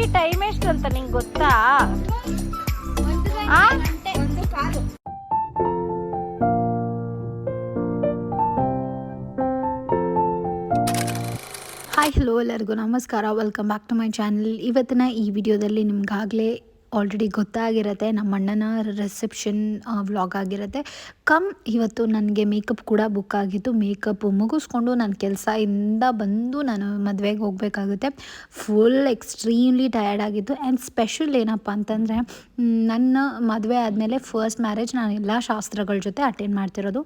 ಎಷ್ಟು ಅಂತ ನಿಂಗೆ ಗೊತ್ತಾ? ಹಾಯ್ ಹಲೋ ಎಲ್ಲರಿಗೂ ನಮಸ್ಕಾರ. Welcome back to my channel ಇವತ್ತಿನ ಈ ವಿಡಿಯೋದಲ್ಲಿ ನಿಮ್ಗಾಗಲೇ ಆಲ್ರೆಡಿ ಗೊತ್ತಾಗಿರುತ್ತೆ ನಮ್ಮ ಅಣ್ಣನ ರಿಸೆಪ್ಷನ್ ವ್ಲಾಗ್ ಆಗಿರುತ್ತೆ. ಕಮ್, ಇವತ್ತು ನನಗೆ ಮೇಕಪ್ ಕೂಡ ಬುಕ್ ಆಗಿತ್ತು. ಮೇಕಪ್ ಮುಗಿಸ್ಕೊಂಡು ನನ್ನ ಇಂದ ಬಂದು ನಾನು ಮದುವೆಗೆ ಹೋಗಬೇಕಾಗುತ್ತೆ. ಫುಲ್ ಎಕ್ಸ್ಟ್ರೀಮ್ಲಿ ಟಯರ್ಡ್ ಆಗಿತ್ತು. ಆ್ಯಂಡ್ ಸ್ಪೆಷಲ್ ಏನಪ್ಪ ಅಂತಂದರೆ ನನ್ನ ಮದುವೆ ಆದಮೇಲೆ ಫಸ್ಟ್ ಮ್ಯಾರೇಜ್ ನಾನು ಎಲ್ಲ ಶಾಸ್ತ್ರಗಳ ಜೊತೆ ಅಟೆಂಡ್ ಮಾಡ್ತಿರೋದು.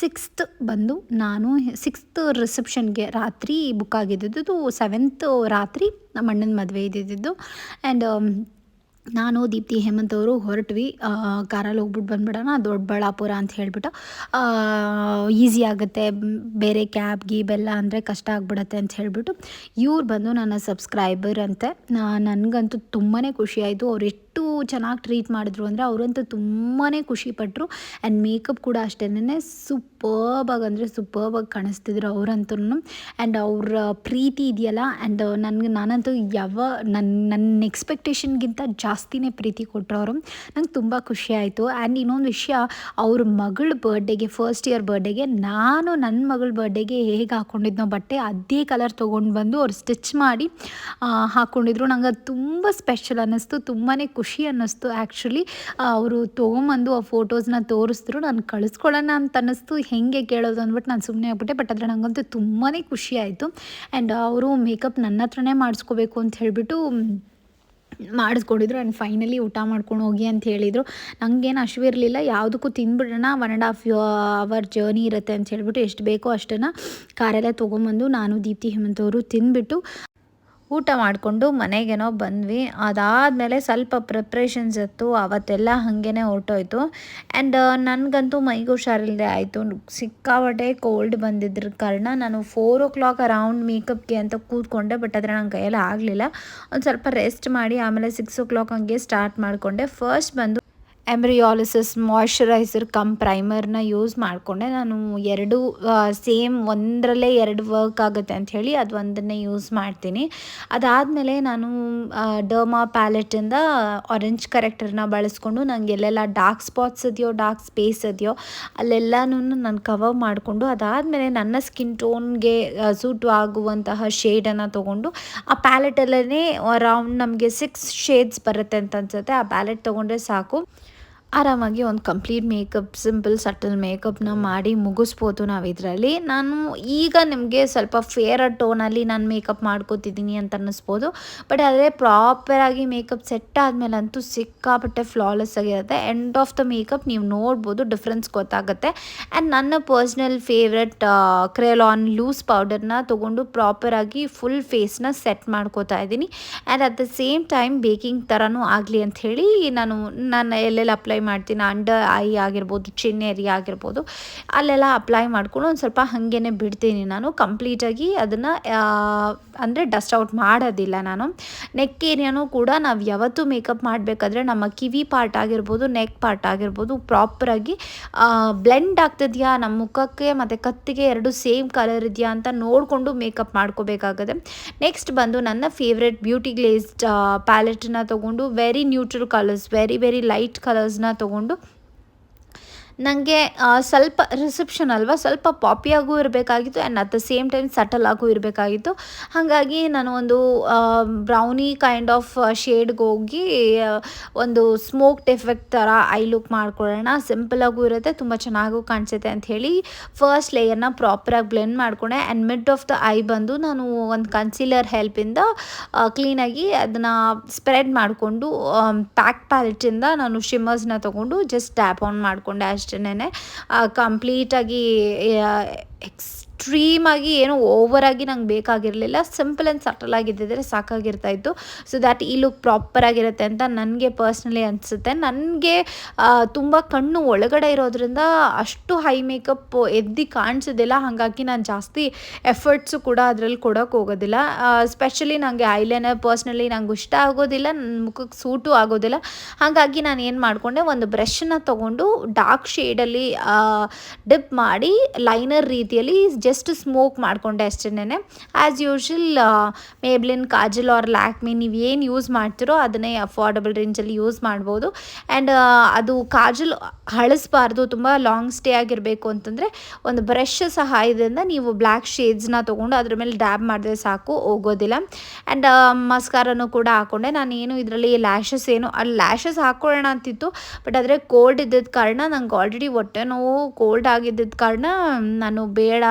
ಸಿಕ್ಸ್ತ್ ಬಂದು ನಾನು ಸಿಕ್ಸ್ತ್ ರಿಸೆಪ್ಷನ್ಗೆ ರಾತ್ರಿ ಬುಕ್ ಆಗಿದ್ದಿದ್ದು ಸೆವೆಂತ್ ರಾತ್ರಿ ನಮ್ಮ ಅಣ್ಣನ ಮದುವೆ ಇದ್ದಿದ್ದು. ಆ್ಯಂಡ್ ನಾನು ದೀಪ್ತಿ ಹೇಮಂತ್ ಅವರು ಹೊರಟ್ವಿ. ಕಾರಲ್ಲಿ ಹೋಗ್ಬಿಟ್ಟು ಬಂದ್ಬಿಡೋಣ ದೊಡ್ಡಬಳ್ಳಾಪುರ ಅಂತ ಹೇಳಿಬಿಟ್ಟು. ಈಸಿ ಆಗುತ್ತೆ, ಬೇರೆ ಕ್ಯಾಬ್ ಗೀಬೆಲ್ಲ ಅಂದರೆ ಕಷ್ಟ ಆಗ್ಬಿಡತ್ತೆ ಅಂತ ಹೇಳಿಬಿಟ್ಟು ಇವ್ರು ಬಂದು ನನ್ನ ಸಬ್ಸ್ಕ್ರೈಬರ್ ಅಂತೆ. ನನಗಂತೂ ತುಂಬಾ ಖುಷಿಯಾಯಿತು ಅವ್ರು ಎಷ್ಟು ಚೆನ್ನಾಗಿ ಟ್ರೀಟ್ ಮಾಡಿದ್ರು ಅಂದರೆ ಅವರಂತೂ ತುಂಬಾ ಖುಷಿಪಟ್ಟರು ಆ್ಯಂಡ್ ಮೇಕಪ್ ಕೂಡ ಅಷ್ಟೇನೆ ಸೂಪರ್ಬಾಗಿ ಅಂದರೆ ಸೂಪರ್ಬಾಗಿ ಕಾಣಿಸ್ತಿದ್ರು ಅವರಂತೂ ಆ್ಯಂಡ್ ಅವರ ಪ್ರೀತಿ ಇದೆಯಲ್ಲ ಆ್ಯಂಡ್ ನನಗೆ ನಾನಂತೂ ಯಾವ ನನ್ನ ನನ್ನ ಎಕ್ಸ್ಪೆಕ್ಟೇಷನ್ಗಿಂತ ಜಾಸ್ತಿನೇ ಪ್ರೀತಿ ಕೊಟ್ಟರು ಅವರು. ನಂಗೆ ತುಂಬ ಖುಷಿ ಆಯಿತು. ಆ್ಯಂಡ್ ಇನ್ನೊಂದು ವಿಷಯ, ಅವ್ರ ಮಗಳ ಬರ್ಡೇಗೆ ಫಸ್ಟ್ ಇಯರ್ ಬರ್ಡೇಗೆ ನಾನು ನನ್ನ ಮಗಳ ಬರ್ಡೇಗೆ ಹೇಗೆ ಹಾಕ್ಕೊಂಡಿದ್ನೋ ಬಟ್ಟೆ ಅದೇ ಕಲರ್ ತೊಗೊಂಡು ಬಂದು ಅವ್ರು ಸ್ಟಿಚ್ ಮಾಡಿ ಹಾಕ್ಕೊಂಡಿದ್ರು ನಂಗೆ ಅದು ತುಂಬ ಸ್ಪೆಷಲ್ ಅನ್ನಿಸ್ತು. ತುಂಬಾ ಖುಷಿ ಅನ್ನಿಸ್ತು. ಆ್ಯಕ್ಚುಲಿ ಅವರು ತೊಗೊಂಬಂದು ಆ ಫೋಟೋಸ್ನ ತೋರಿಸಿದ್ರು. ನಾನು ಕಳಿಸ್ಕೊಳ್ಳೋಣ ಅಂತ ಅನ್ನಿಸ್ತು. ಹೆಂಗೆ ಕೇಳೋದು ಅಂದ್ಬಿಟ್ಟು ನಾನು ಸುಮ್ಮನೆ ಆಗ್ಬಿಟ್ಟೆ. ಬಟ್ ಆದರೆ ನನಗಂತೂ ತುಂಬಾ ಖುಷಿ ಆಯಿತು. ಆ್ಯಂಡ್ ಅವರು ಮೇಕಪ್ ನನ್ನ ಹತ್ರನೇ ಮಾಡಿಸ್ಕೋಬೇಕು ಅಂತ ಹೇಳಿಬಿಟ್ಟು ಮಾಡಿಸ್ಕೊಂಡಿದ್ರು. ಆ್ಯಂಡ್ ಫೈನಲಿ ಊಟ ಮಾಡ್ಕೊಂಡು ಹೋಗಿ ಅಂತ ಹೇಳಿದರು. ನನಗೇನು ಹಸಿವಿರಲಿಲ್ಲ ಯಾವುದಕ್ಕೂ ತಿಂದ್ಬಿಡೋಣ one and half hour journey ಇರುತ್ತೆ ಅಂತ ಹೇಳಿಬಿಟ್ಟು ಎಷ್ಟು ಬೇಕೋ ಅಷ್ಟನ್ನು ಕಾರೆಲ್ಲ ತೊಗೊಂಬಂದು ನಾನು ದೀಪ್ತಿ ಹೇಮಂತ್ ಅವರು ತಿಂದ್ಬಿಟ್ಟು ಊಟ ಮಾಡಿಕೊಂಡು ಮನೆಗೇನೋ ಬಂದ್ವಿ. ಅದಾದಮೇಲೆ ಸ್ವಲ್ಪ ಪ್ರಿಪ್ರೇಷನ್ಸ್ ಇತ್ತು. ಅವತ್ತೆಲ್ಲ ಹಾಗೇ ಹೊರಟೋಯ್ತು. ಆ್ಯಂಡ್ ನನಗಂತೂ ಮೈಗೆ ಹುಷಾರಿಲ್ಲದೆ ಆಯಿತು. ಸಿಕ್ಕಾಪಟ್ಟೆ ಕೋಲ್ಡ್ ಬಂದಿದ್ರ ಕಾರಣ ನಾನು ಫೋರ್ ಓ ಕ್ಲಾಕ್ ಅರೌಂಡ್ ಮೇಕಪ್ಗೆ ಅಂತ ಕೂತ್ಕೊಂಡೆ. ಬಟ್ ಆದರೆ ನನ್ನ ಕೈಯಲ್ಲಿ ಆಗಲಿಲ್ಲ. ಒಂದು ಸ್ವಲ್ಪ ರೆಸ್ಟ್ ಮಾಡಿ ಆಮೇಲೆ ಸಿಕ್ಸ್ ಓ ಕ್ಲಾಕ್ ಹಂಗೆ ಸ್ಟಾರ್ಟ್ ಮಾಡಿಕೊಂಡೆ. ಫಸ್ಟ್ ಬಂದು ಎಂಬ್ರಿಯಾಲಿಸಿಸ್ ಮಾಯ್ಶ್ಚರೈಸರ್ ಕಮ್ ಪ್ರೈಮರ್ನ ಯೂಸ್ ಮಾಡಿಕೊಂಡೆ. ನಾನು ಎರಡು ಸೇಮ್ ಒಂದರಲ್ಲೇ ಎರಡು ವರ್ಕ್ ಆಗುತ್ತೆ ಅಂತ ಹೇಳಿ ಅದು ಒಂದನ್ನೇ ಯೂಸ್ ಮಾಡ್ತೀನಿ. ಅದಾದಮೇಲೆ ನಾನು ಡರ್ಮಾ ಪ್ಯಾಲೆಟಿಂದ ಆರೆಂಜ್ ಕರೆಕ್ಟರ್ನ ಬಳಸ್ಕೊಂಡು ನನಗೆ ಎಲ್ಲೆಲ್ಲ ಡಾರ್ಕ್ ಸ್ಪಾಟ್ಸ್ ಇದೆಯೋ ಡಾರ್ಕ್ ಸ್ಪೇಸ್ ಇದೆಯೋ ಅಲ್ಲೆಲ್ಲನೂ ನಾನು ಕವರ್ ಮಾಡಿಕೊಂಡು ಅದಾದಮೇಲೆ ನನ್ನ ಸ್ಕಿನ್ ಟೋನ್ಗೆ ಸೂಟ್ ಆಗುವಂತಹ ಶೇಡನ್ನು ತೊಗೊಂಡು ಆ ಪ್ಯಾಲೆಟಲ್ಲೇ ಅರೌಂಡ್ ನಮಗೆ ಸಿಕ್ಸ್ ಶೇಡ್ಸ್ ಬರುತ್ತೆ ಅಂತ ಅನ್ಸುತ್ತೆ. ಆ ಪ್ಯಾಲೆಟ್ ತೊಗೊಂಡ್ರೆ ಸಾಕು. ಆರಾಮಾಗಿ ಒಂದು ಕಂಪ್ಲೀಟ್ ಮೇಕಪ್ ಸಿಂಪಲ್ ಸಟಲ್ ಮೇಕಪ್ನ ಮಾಡಿ ಮುಗಿಸ್ಬೋದು ನಾವು ಇದರಲ್ಲಿ. ನಾನು ಈಗ ನಿಮಗೆ ಸ್ವಲ್ಪ ಫೇರ್ ಟೋನಲ್ಲಿ ನಾನು ಮೇಕಪ್ ಮಾಡ್ಕೋತಿದ್ದೀನಿ ಅಂತ ಅನ್ನಿಸ್ಬೋದು. ಬಟ್ ಆದರೆ ಪ್ರಾಪರಾಗಿ ಮೇಕಪ್ ಸೆಟ್ ಆದಮೇಲೆ ಅಂತೂ ಸಿಕ್ಕಾಪಟ್ಟೆ ಫ್ಲಾಲೆಸ್ ಆಗಿರುತ್ತೆ ಎಂಡ್ ಆಫ್ ದ ಮೇಕಪ್ ನೀವು ನೋಡ್ಬೋದು ಡಿಫ್ರೆನ್ಸ್ ಗೊತ್ತಾಗುತ್ತೆ. ಆ್ಯಂಡ್ ನನ್ನ ಪರ್ಸ್ನಲ್ ಫೇವ್ರೆಟ್ ಕ್ರೇಲಾನ್ ಲೂಸ್ ಪೌಡರ್ನ ತೊಗೊಂಡು ಪ್ರಾಪರಾಗಿ ಫುಲ್ ಫೇಸ್ನ ಸೆಟ್ ಮಾಡ್ಕೋತಾ ಇದ್ದೀನಿ. And at the same time baking ಥರನೂ ಆಗಲಿ ಅಂತ ಹೇಳಿ ನಾನು ನಾನು ಎಲ್ಲೆಲ್ಲಿ ಅಪ್ಲೈ ಮಾಡ್ತೀನಿ ಅಂಡರ್ ಐ ಆಗಿರ್ಬೋದು ಚಿನ್ ಆಗಿರ್ಬೋದು, ಅಲ್ಲೆಲ್ಲ ಅಪ್ಲೈ ಮಾಡ್ಕೊಂಡು ಒಂದು ಸ್ವಲ್ಪ ಹಾಗೇನೆ ಬಿಡ್ತೀನಿ ನಾನು. ಕಂಪ್ಲೀಟಾಗಿ ಅದನ್ನು ಅಂದರೆ ಡಸ್ಟ್ ಔಟ್ ಮಾಡೋದಿಲ್ಲ ನಾನು. ನೆಕ್ ಏರಿಯಾನು ಕೂಡ ನಾವು ಯಾವತ್ತೂ ಮೇಕಪ್ ಮಾಡಬೇಕಾದ್ರೆ ನಮ್ಮ ಕಿವಿ ಪಾರ್ಟ್ ಆಗಿರ್ಬೋದು ನೆಕ್ ಪಾರ್ಟ್ ಆಗಿರ್ಬೋದು ಪ್ರಾಪರಾಗಿ ಬ್ಲೆಂಡ್ ಆಗ್ತಿದೆಯಾ ನಮ್ಮ ಮುಖಕ್ಕೆ ಮತ್ತು ಕತ್ತಿಗೆ ಎರಡು ಸೇಮ್ ಕಲರ್ ಇದೆಯಾ ಅಂತ ನೋಡಿಕೊಂಡು ಮೇಕಪ್ ಮಾಡ್ಕೋಬೇಕಾಗುತ್ತೆ ನೆಕ್ಸ್ಟ್ ಬಂದು ನನ್ನ ಫೇವ್ರೆಟ್ ಬ್ಯೂಟಿ ಗ್ಲೇಸ್ಡ್ ಪ್ಯಾಲೆಟನ್ನ ತೊಗೊಂಡು very neutral colours very very light ಕಲರ್ಸ್ನ ತೊಗೊಂಡು ನನಗೆ ಸ್ವಲ್ಪ ರಿಸೆಪ್ಷನ್ ಅಲ್ವಾ, ಸ್ವಲ್ಪ ಪಾಪಿಯಾಗೂ ಇರಬೇಕಾಗಿತ್ತು and at the same time subtle ಆಗೂ ಇರಬೇಕಾಗಿತ್ತು. ಹಾಗಾಗಿ ನಾನು ಒಂದು ಬ್ರೌನಿ ಕೈಂಡ್ ಆಫ್ ಶೇಡ್ಗೆ ಹೋಗಿ ಒಂದು ಸ್ಮೋಕ್ಡ್ ಎಫೆಕ್ಟ್ ಥರ ಐ ಲುಕ್ ಮಾಡ್ಕೊಳ್ಳೋಣ. ಸಿಂಪಲಾಗೂ ಇರುತ್ತೆ, ತುಂಬ ಚೆನ್ನಾಗೂ ಕಾಣಿಸುತ್ತೆ ಅಂತ ಹೇಳಿ ಫಸ್ಟ್ ಲೇಯರ್ನ ಪ್ರಾಪರಾಗಿ ಬ್ಲೆಂಡ್ ಮಾಡ್ಕೊಂಡೆ. And mid of the eye ಬಂದು ನಾನು ಒಂದು ಕನ್ಸೀಲರ್ ಹೆಲ್ಪಿಂದ ಕ್ಲೀನಾಗಿ ಅದನ್ನು ಸ್ಪ್ರೆಡ್ ಮಾಡಿಕೊಂಡು ಪ್ಯಾಕ್ ಪ್ಯಾಲೆಟಿಂದ ನಾನು ಶಿಮ್ಮರ್ಸ್ನ ತೊಗೊಂಡು ಜಸ್ಟ್ ಟ್ಯಾಪ್ ಆನ್ ಮಾಡಿಕೊಂಡೆ ಅಷ್ಟೇ. ಕಂಪ್ಲೀಟಾಗಿ ಎಕ್ಸ್ಟ್ರೀಮಾಗಿ ಏನು ಓವರಾಗಿ ನಂಗೆ ಬೇಕಾಗಿರಲಿಲ್ಲ. ಸಿಂಪಲ್ ಆ್ಯಂಡ್ ಸಟಲ್ ಆಗಿದ್ದಿದ್ರೆ ಸಾಕಾಗಿರ್ತಾ ಇತ್ತು. ಸೊ ದ್ಯಾಟ್ ಈ ಲುಕ್ ಪ್ರಾಪರ್ ಆಗಿರುತ್ತೆ ಅಂತ ನನಗೆ ಪರ್ಸ್ನಲಿ ಅನಿಸುತ್ತೆ. ನನಗೆ ತುಂಬ ಕಣ್ಣು ಒಳಗಡೆ ಇರೋದ್ರಿಂದ ಅಷ್ಟು ಹೈ ಮೇಕಪ್ ಎದ್ದು ಕಾಣಿಸೋದಿಲ್ಲ. ಹಾಗಾಗಿ ನಾನು ಜಾಸ್ತಿ ಎಫರ್ಟ್ಸು ಕೂಡ ಅದರಲ್ಲಿ ಕೊಡೋಕೆ ಹೋಗೋದಿಲ್ಲ. ಸ್ಪೆಷಲಿ ನನಗೆ ಐಲೈನರ್ ಪರ್ಸ್ನಲಿ ನಂಗೆ ಇಷ್ಟ ಆಗೋದಿಲ್ಲ. ನನ್ನ ಮುಖಕ್ಕೆ ಸೂಟು ಆಗೋದಿಲ್ಲ. ಹಾಗಾಗಿ ನಾನು ಏನು ಮಾಡಿಕೊಂಡೆ, ಒಂದು ಬ್ರಷನ್ನ ತೊಗೊಂಡು ಡಾರ್ಕ್ ಶೇಡಲ್ಲಿ ಡಿಪ್ ಮಾಡಿ ಲೈನರ್ ರೀತಿಯಲ್ಲಿ ಜಸ್ಟ್ ಸ್ಮೋಕ್ ಮಾಡಿಕೊಂಡೆ ಅಷ್ಟೇನೆ as usual Maybelline kajal or Lakme ನೀವು ಏನು ಯೂಸ್ ಮಾಡ್ತೀರೋ ಅದನ್ನೇ ಅಫೋರ್ಡಬಲ್ ರೇಂಜಲ್ಲಿ ಯೂಸ್ ಮಾಡ್ಬೋದು. ಆ್ಯಂಡ್ ಅದು ಕಾಜಲ್ ಹಳಿಸ್ಬಾರ್ದು, ತುಂಬ ಲಾಂಗ್ ಸ್ಟೇ ಆಗಿರಬೇಕು ಅಂತಂದರೆ ಒಂದು ಬ್ರಷ್ ಸಹಾಯದಿಂದ ನೀವು ಬ್ಲ್ಯಾಕ್ ಶೇಡ್ಸ್ನ ತೊಗೊಂಡು ಅದ್ರ ಮೇಲೆ ಡ್ಯಾಬ್ ಮಾಡಿದ್ರೆ ಸಾಕು, ಹೋಗೋದಿಲ್ಲ. ಆ್ಯಂಡ್ ಮಸ್ಕಾರನು ಕೂಡ ಹಾಕೊಂಡೆ. ನಾನು ಏನು ಇದರಲ್ಲಿ ಲ್ಯಾಶಸ್ ಏನು, ಅಲ್ಲಿ ಲ್ಯಾಶಸ್ ಹಾಕ್ಕೊಳ್ಳೋಣ ಅಂತಿತ್ತು. ಬಟ್ ಆದರೆ ಕೋಲ್ಡ್ ಇದ್ದಿದ್ದ ಕಾರಣ ನಂಗೆ ಆಲ್ರೆಡಿ ಹೊಟ್ಟೆ ನೋವು ಕೋಲ್ಡ್ ಆಗಿದ್ದಿದ್ದ ಕಾರಣ ನಾನು ಬೇಡ.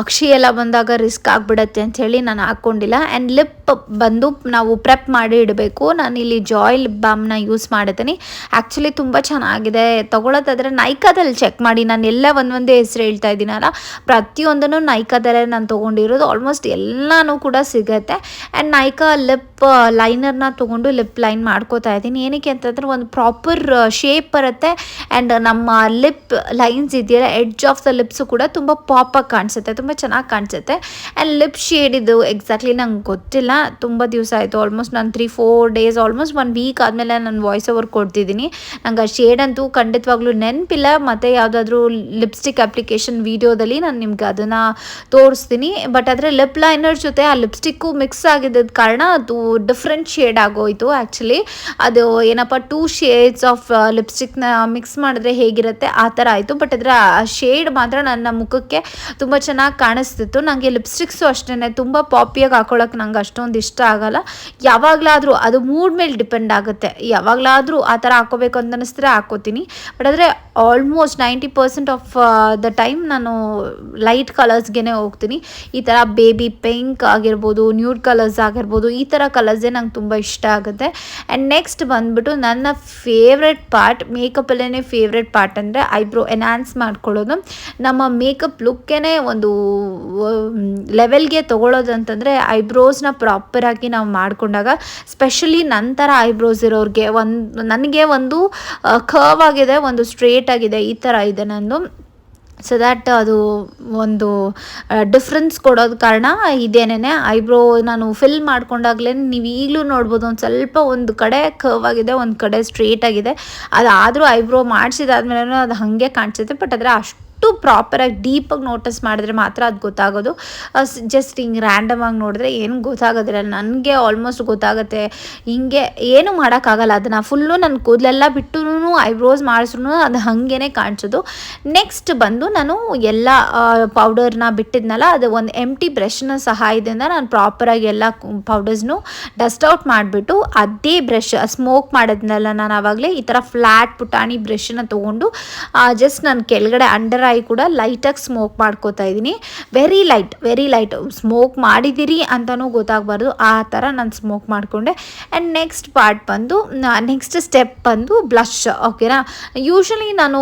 ಅಕ್ಷಿ ಎಲ್ಲ ಬಂದಾಗ ರಿಸ್ಕ್ ಆಗಿಬಿಡತ್ತೆ ಅಂಥೇಳಿ ನಾನು ಹಾಕ್ಕೊಂಡಿಲ್ಲ ಆ್ಯಂಡ್ ಲಿಪ್ ಬಂದು ನಾವು ಪ್ರೆಪ್ ಮಾಡಿ ಇಡಬೇಕು. ನಾನು ಇಲ್ಲಿ ಜಾಯ್ ಲಿಪ್ ಬಾಮ್ನ ಯೂಸ್ ಮಾಡಿದ್ದೀನಿ. ಆ್ಯಕ್ಚುಲಿ ತುಂಬ ಚೆನ್ನಾಗಿದೆ. ತೊಗೊಳೋದಾದರೆ ನೈಕಾದಲ್ಲಿ ಚೆಕ್ ಮಾಡಿ. ನಾನು ಎಲ್ಲ ಒಂದೊಂದೇ ಹೆಸರು ಹೇಳ್ತಾ ಇದ್ದೀನಲ್ಲ. ಪ್ರತಿಯೊಂದನ್ನು ನೈಕಾದಲ್ಲೇ ನಾನು ತೊಗೊಂಡಿರೋದು. ಆಲ್ಮೋಸ್ಟ್ ಎಲ್ಲನೂ ಕೂಡ ಸಿಗುತ್ತೆ. ಆ್ಯಂಡ್ ನೈಕಾ ಲಿಪ್ ಲೈನರ್ನ ತೊಗೊಂಡು ಲಿಪ್ ಲೈನ್ ಮಾಡ್ಕೋತಾ ಇದ್ದೀನಿ. ಏನಕ್ಕೆ ಅಂತಂದರೆ ಒಂದು ಪ್ರಾಪರ್ ಶೇಪ್ ಬರುತ್ತೆ. ಆ್ಯಂಡ್ ನಮ್ಮ ಲಿಪ್ ಲೈನ್ಸ್ ಇದೆಯಲ್ಲ ಎಡ್ಜ್ ಆಫ್ ದ ಲಿಪ್ಸು ಕೂಡ ತುಂಬ ಪಾಪಾಗಿ ಕಾಣಿಸುತ್ತೆ. ತುಂಬ ಚೆನ್ನಾಗಿ ಕಾಣಿಸುತ್ತೆ. ಆ್ಯಂಡ್ ಲಿಪ್ ಶೇಡ್ ಇದು ಎಕ್ಸಾಕ್ಟ್ಲಿ ನಂಗೆ ಗೊತ್ತಿಲ್ಲ. ತುಂಬ ದಿವಸ ಆಯಿತು. ಆಲ್ಮೋಸ್ಟ್ ನಾನು three four days almost one week ಆದಮೇಲೆ ನಾನು ವಾಯ್ಸ್ ಓವರ್ ಕೊಡ್ತಿದ್ದೀನಿ. ನಂಗೆ ಆ ಶೇಡ್ ಅಂತೂ ಖಂಡಿತವಾಗ್ಲೂ ನೆನಪಿಲ್ಲ. ಮತ್ತು ಯಾವುದಾದ್ರೂ ಲಿಪ್ಸ್ಟಿಕ್ ಅಪ್ಲಿಕೇಶನ್ ವೀಡಿಯೋದಲ್ಲಿ ನಾನು ನಿಮ್ಗೆ ಅದನ್ನು ತೋರಿಸ್ತೀನಿ. ಬಟ್ ಆದರೆ ಲಿಪ್ ಲೈನರ್ ಜೊತೆ ಆ ಲಿಪ್ಸ್ಟಿಕ್ಕು ಮಿಕ್ಸ್ ಆಗಿದ್ದ ಕಾರಣ ಅದು ಡಿಫ್ರೆಂಟ್ ಶೇಡ್ ಆಗೋಯ್ತು ಆ್ಯಕ್ಚುಲಿ ಅದು ಏನಪ್ಪ ಟೂ ಶೇಡ್ಸ್ ಆಫ್ ಲಿಪ್ಸ್ಟಿಕ್ನ ಮಿಕ್ಸ್ ಮಾಡಿದ್ರೆ ಹೇಗಿರುತ್ತೆ ಆ ಥರ ಆಯಿತು. ಬಟ್ ಅದರ ಶೇಡ್ ಮಾತ್ರ ನನ್ನ ಮುಖಕ್ಕೆ ತುಂಬ ಚೆನ್ನಾಗಿ ಕಾಣಿಸ್ತಿತ್ತು. ನನಗೆ ಲಿಪ್ಸ್ಟಿಕ್ಸು ಅಷ್ಟೇ ತುಂಬ ಪಾಪಿಯಾಗಿ ಹಾಕೊಳ್ಳೋಕೆ ನಂಗೆ ಅಷ್ಟೊಂದು ಇಷ್ಟ ಆಗಲ್ಲ. ಯಾವಾಗಲಾದರೂ ಅದು ಮೂಡ್ ಮೇಲೆ ಡಿಪೆಂಡ್ ಆಗುತ್ತೆ. ಯಾವಾಗಲಾದರೂ ಆ ಥರ ಹಾಕೋಬೇಕು ಅಂತ ಅನ್ನಿಸ್ತಾರೆ ಹಾಕೋತೀನಿ. ಬಟ್ ಆದರೆ almost ninety percent of the time ನಾನು ಲೈಟ್ ಕಲರ್ಸ್ಗೆ ಹೋಗ್ತೀನಿ. ಈ ಥರ ಬೇಬಿ ಪಿಂಕ್ ಆಗಿರ್ಬೋದು ನ್ಯೂಡ್ ಕಲರ್ಸ್ ಆಗಿರ್ಬೋದು, ಈ ಥರ ಕಲರ್ಸೇ ನಂಗೆ ತುಂಬ ಇಷ್ಟ ಆಗುತ್ತೆ. ಆ್ಯಂಡ್ ನೆಕ್ಸ್ಟ್ ಬಂದುಬಿಟ್ಟು ನನ್ನ ಫೇವ್ರೆಟ್ ಪಾರ್ಟ್ ಮೇಕಪ್ಪಲ್ಲೇ ಫೇವ್ರೆಟ್ ಪಾರ್ಟ್ ಅಂದರೆ ಐಬ್ರೋ ಎನ್ಹಾನ್ಸ್ ಮಾಡ್ಕೊಳ್ಳೋದು. ನಮ್ಮ ಮೇಕಪ್ ಲುಕ್ಕೇ ಒಂದು ಲೆವೆಲ್ಗೆ ತೊಗೊಳ್ಳೋದಂತಂದರೆ ಐಬ್ರೋಸ್ನ ಪ್ರಾಪರಾಗಿ ನಾವು ಮಾಡಿಕೊಂಡಾಗ ಸ್ಪೆಷಲಿ ನಂತರ ಐಬ್ರೋಸ್ ಇರೋರಿಗೆ ಒಂದು, ನನಗೆ ಒಂದು ಕರ್ವ್ ಆಗಿದೆ, ಒಂದು ಸ್ಟ್ರೇಟ್ ಆಗಿದೆ, ಈ ಥರ ಇದೆ ನಂದು. ಸೊ ದ್ಯಾಟ್ ಅದು ಒಂದು ಡಿಫ್ರೆನ್ಸ್ ಕೊಡೋದು ಕಾರಣ ಇದೇನೇ ಐಬ್ರೋ ನಾನು ಫಿಲ್ ಮಾಡ್ಕೊಂಡಾಗ್ಲೇ ನೀವು ಈಗಲೂ ನೋಡ್ಬೋದು, ಒಂದು ಸ್ವಲ್ಪ ಒಂದು ಕಡೆ ಕರ್ವ್ ಆಗಿದೆ, ಒಂದು ಕಡೆ ಸ್ಟ್ರೇಟ್ ಆಗಿದೆ. ಅದಾದರೂ ಐಬ್ರೋ ಮಾಡಿಸಿದಾದ್ಮೇಲೆ ಅದು ಹಾಗೆ ಕಾಣಿಸುತ್ತೆ ಬಟ್ ಆದರೆ ಅಷ್ಟು ಅಷ್ಟು ಪ್ರಾಪರಾಗಿ ಡೀಪಾಗಿ ನೋಟಿಸ್ ಮಾಡಿದ್ರೆ ಮಾತ್ರ ಅದು ಗೊತ್ತಾಗೋದು. ಜಸ್ಟ್ ಹಿಂಗೆ ರ್ಯಾಂಡಮ್ ಆಗಿ ನೋಡಿದ್ರೆ ಏನು ಗೊತ್ತಾಗೋದಿಲ್ಲ. ನನಗೆ ಆಲ್ಮೋಸ್ಟ್ ಗೊತ್ತಾಗುತ್ತೆ. ಹಿಂಗೆ ಏನು ಮಾಡೋಕ್ಕಾಗಲ್ಲ. ಅದನ್ನು ಫುಲ್ಲು ನನ್ನ ಕೂದಲೆಲ್ಲ ಬಿಟ್ಟು ಐಬ್ರೋಸ್ ಮಾಡಿಸ್ರು ಅದು ಹಾಗೇ ಕಾಣಿಸೋದು. ನೆಕ್ಸ್ಟ್ ಬಂದು ನಾನು ಎಲ್ಲ ಪೌಡರ್ನ ಬಿಟ್ಟಿದ್ನಲ್ಲ, ಅದು ಒಂದು ಎಂ ಟಿ ಬ್ರಷ್ನ ಸಹಾಯದಿಂದ ನಾನು ಪ್ರಾಪರಾಗಿ ಎಲ್ಲ ಪೌಡರ್ಸ್ನು ಡಸ್ಟ್ ಔಟ್ ಮಾಡಿಬಿಟ್ಟು ಅದೇ ಬ್ರಷ್ ಸ್ಮೋಕ್ ಮಾಡಿದ್ನಲ್ಲ ನಾನು ಆವಾಗಲೇ, ಈ ಥರ ಫ್ಲ್ಯಾಟ್ ಪುಟಾಣಿ ಬ್ರಷನ್ನ ತೊಗೊಂಡು ಜಸ್ಟ್ ನಾನು ಕೆಳಗಡೆ ಅಂಡರ್ ಕೂಡ ಲೈಟಾಗಿ ಸ್ಮೋಕ್ ಮಾಡ್ಕೋತಾ ಇದ್ದೀನಿ. Very light very light smoke ಮಾಡಿದ್ದೀರಿ ಅಂತಲೂ ಗೊತ್ತಾಗಬಾರ್ದು. ಆ ಥರ ನಾನು ಸ್ಮೋಕ್ ಮಾಡಿಕೊಂಡೆ. ಆ್ಯಂಡ್ ನೆಕ್ಸ್ಟ್ ಪಾರ್ಟ್ ಬಂದು ನೆಕ್ಸ್ಟ್ ಸ್ಟೆಪ್ ಬಂದು ಬ್ಲಷ್ ಓಕೆನಾ ಯೂಶ್ವಲಿ ನಾನು